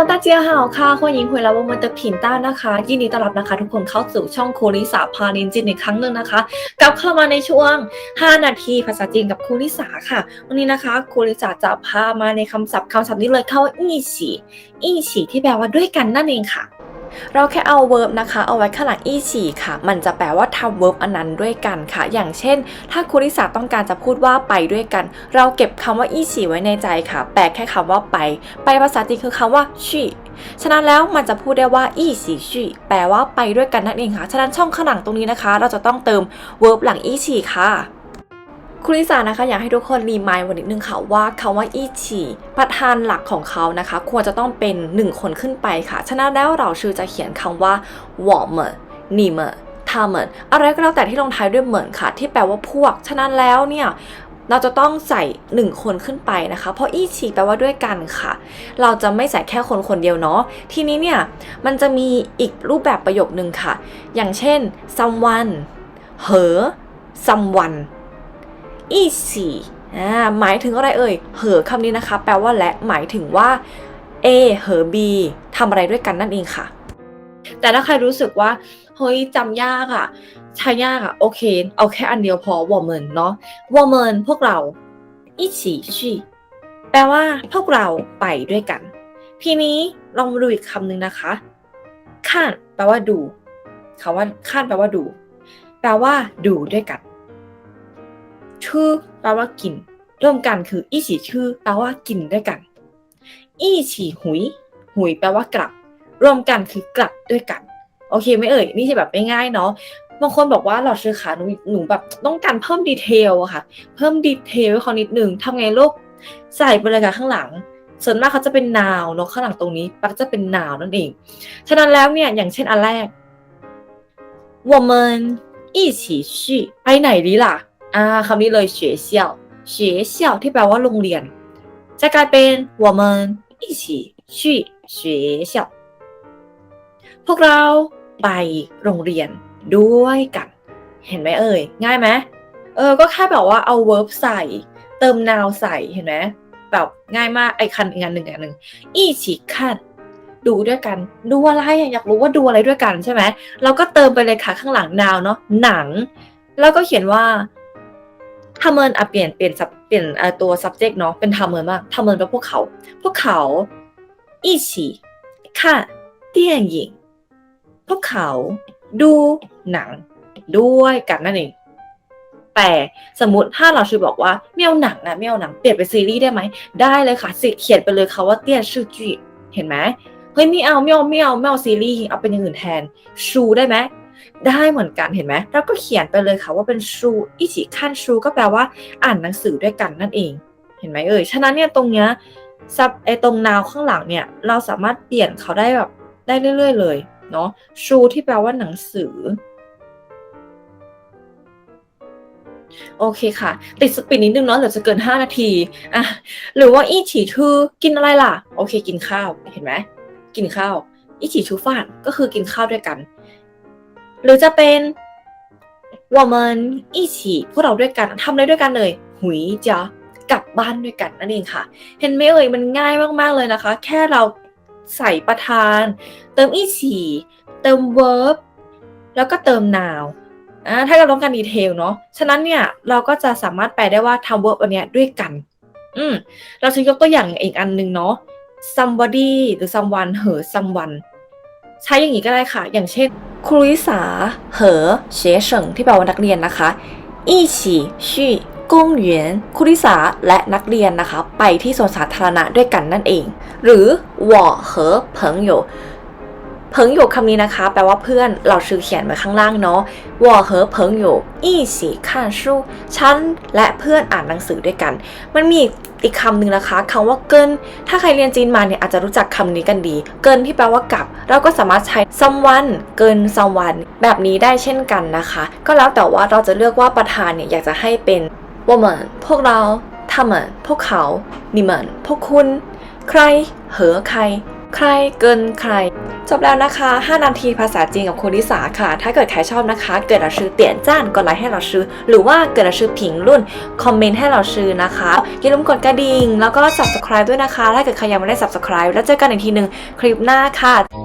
Hello，大家好ค่ะ欢迎回来我们的频道นะคะยินดีต้อนรับนะคะ ทุกคนเข้าสู่ช่องโคลิสาพานินจินอีกครั้งหนึ่งนะคะกลับเข้ามาในช่วง 5 นาทีภาษาจีนกับครูลิสาค่ะ วันนี้นะคะครูลิสาจะพามาในคำศัพท์คำศัพท์นี้เลยเข้าว่าอีฉีอีฉีที่แปลว่าด้วยกันนั่นเองค่ะ เราแค่เอา verb นะคะ เอาไว้ข้างหลังอีฉี่ค่ะ มันจะแปลว่าทำ verb อันนั้นด้วยกันค่ะ อย่างเช่น ถ้าครูริสาต้องการจะพูดว่าไปด้วยกัน เราเก็บคำว่าอีฉี่ไว้ในใจค่ะ แปลแค่คำว่าไป ไปภาษาจีนคือคำว่าชี่ฉะนั้นแล้วมันจะพูดได้ว่าอีฉีชี่แปลว่าไปด้วยกันนั่นเองค่ะ ฉะนั้นช่องข้างหลังตรงนี้นะคะ เราจะต้องเติม verb หลังอีฉี่ค่ะ คุณลิสานะคะอยากให้ทุกคนรีมายวันนิดนึงค่ะว่าคาว่าอีชีประธานหลักของเขานะคะ ควรจะต้องเป็น 1 คนขึ้นไปค่ะ ฉะนั้นแล้วเราชื่อจะเขียนคำว่าวอเมอร์นีเมอร์ทาเมอร์อะไรก็แล้วแต่ที่ลงท้ายด้วยเหมือนค่ะ ที่แปลว่าพวก ฉะนั้นแล้วเนี่ยเราจะต้องใส่ 1 คนขึ้นไปนะคะ เพราะอีชีแปลว่าด้วยกันค่ะ เราจะไม่ใส่แค่คนคนเดียวเนาะ ทีนี้เนี่ย มันจะมีอีกรูปแบบประโยคนึงค่ะ อย่างเช่น someone her someone อีสี่หมายถึงอะไรเอ่ย เหอคำนี้นะคะ แปลว่าและ หมายถึงว่า A เหอ B ทำอะไรด้วยกันนั่นเองค่ะ แต่ถ้าใครรู้สึกว่า เฮ้ยจำยากอะ่ะใช้ยากอะ่ะ โอเค เอาแค่อันเดียวพอวอร์เมินเนาะวอร์เมินพวกเราอีสี่ชีแปลว่าพวกเราไปด้วยกัน ทีนี้ลองมาดูอีกคำหนึ่งนะคะคาดแปลว่าดูคำว่าคาดแปลว่าดู แปลว่าดูด้วยกัน ชื่อแปลว่ากินร่วมกันคืออีฉีชื่อแปลว่ากินด้วยกัน อีฉีหุยหุยแปลว่ากลับ รวมกันคือกลับด้วยกัน โอเคไหมเอ่ย นี่จะแบบง่ายๆเนาะบางคนบอกว่าหลอดชื่อขาหนูหนูแบบต้องการเพิ่มดีเทลอะค่ะ เพิ่มดีเทลให้เขานิดนึงทำไงลูกใส่ไปเลยค่ะข้างหลัง ส่วนมากเขาจะเป็นนาวเนาะข้างหลังตรงนี้ปักจะเป็นนาวนั่นเอง ฉะนั้นแล้วเนี่ยอย่างเช่นอันแรก我们一起去ไปไหนดีล่ะ อ่าคำนี้เลย学校学校ที่แปลว่าโรงเรียน จะกลายเป็น我们一起去学校พวกเราไปโรงเรียนด้วยกัน เห็นไหมเอ่ย ง่ายไหมเออ ก็แค่แบบว่าเอา verb ใส่ เติม noun ใส่เห็นไหมแบบง่ายมากไอ้คันอีกอันหนึ่งอันหนึ่งอีฉีคันดูด้วยกัน ดูอะไรอะอยากรู้ว่าดูอะไรด้วยกันใช่ไหมเราก็เติมไปเลยค่ะข้างหลัง noun เนาะหนัง แล้วก็เขียนว่า ทำเมินอะเปลี่ยนเปลี่ยนเปลี่ยนตัว subject เนาะเป็นทำเมินมากทำเมินไปพวกเขา พวกเขาอีฉีค่ะเตี้ยหญิงพวกเขาดูหนังด้วยกันนั่นเองแต่สมมติถ้าเราชื่อบอกว่าไม่เอาหนังนะไม่เอาหนังเปลี่ยนเป็นซีรีส์ได้ไหมได้เลยค่ะสิเขียนไปเลยค่ะว่าเตี้ยชื่อจีเห็นไหมเฮ้ยไม่เอาไม่เอาไม่เอาไม่เอาซีรีส์เอาเป็นอย่างอื่นแทนชูได้ไหม ได้เหมือนกันเห็นไหมเราก็เขียนไปเลยค่ะว่าเป็นชูอีจิคันชูก็แปลว่าอ่านหนังสือด้วยกันนั่นเอง เห็นไหมเอ่ยฉะนั้นเนี่ยตรงเนี้ยซับไอตรงนาวข้างหลังเนี่ยเราสามารถเปลี่ยนเขาได้แบบได้เรื่อย ๆ เลยเนาะชูที่แปลว่าหนังสือโอเคค่ะ ติดสปีดนิดนึงเนาะเดี๋ยวจะเกิน 5 นาทีอะหรือว่าอีฉีทือกินอะไรล่ะ โอเค กินข้าวเห็นไหมกินข้าว อีฉีชูฟานก็คือกินข้าวด้วยกัน หรือจะเป็น我们一起พวกเราด้วยกันทำอะไรด้วยกันเลย หุยจะกลับบ้านด้วยกันนั่นเองค่ะ เห็นไหมเอ่ยมันง่ายมากๆเลยนะคะ แค่เราใส่ประธาน เติมอีฉีเติม verb แล้วก็เติม noun อ่าถ้าเราต้องการดีเทลเนาะ ฉะนั้นเนี่ยเราก็จะสามารถแปลได้ว่าทำ verb อันเนี้ยด้วยกัน อืม เราจะยกตัวอย่างอีกอันหนึ่งเนาะ somebody หรือ someone เหอ someone ใช้อย่างนี้ก็ได้ค่ะ อย่างเช่นครูลิสาเหอเฉเฉิงที่แปลว่านักเรียนนะคะ一起去公园ครูลิสาและนักเรียนนะคะ ไปที่สวนสาธารณะด้วยกันนั่นเอง หรือหว่อเหอเพิงอยู่ เพิงหยกคำนี้นะคะ แปลว่าเพื่อนเราชื่อเขียนไว้ข้างล่างเนาะวอเหอเพิงหยกอี้สีข้านชู้ฉันและเพื่อนอ่านหนังสือด้วยกัน มันมีอีกคำหนึ่งนะคะคำว่าเกิน ถ้าใครเรียนจีนมาเนี่ยอาจจะรู้จักคำนี้กันดี เกินที่แปลว่ากับ เราก็สามารถใช้ someone เกิน someone แบบนี้ได้เช่นกันนะคะ ก็แล้วแต่ว่าเราจะเลือกว่าประธานเนี่ยอยากจะให้เป็นว่าเหมือนพวกเราทำเหมือนพวกเขานี่เหมือนพวกคุณ ใคร เหอใคร ใครเกินใคร จบแล้วนะคะ 5 นาทีภาษาจีนกับคุณลิสาค่ะ ถ้าเกิดใครชอบนะคะเกิดเราชื่อเตียนจ้านกดไลค์ให้เราชื่อหรือว่าเกิดเราชื่อผิงรุ่นคอมเมนต์ให้เราชื่อนะคะอย่าลืมกดกระดิ่งแล้วก็ subscribe ด้วยนะคะ ถ้าเกิดใครยังไม่ได้ subscribe แล้วเจอกันอีกทีหนึ่งคลิปหน้าค่ะ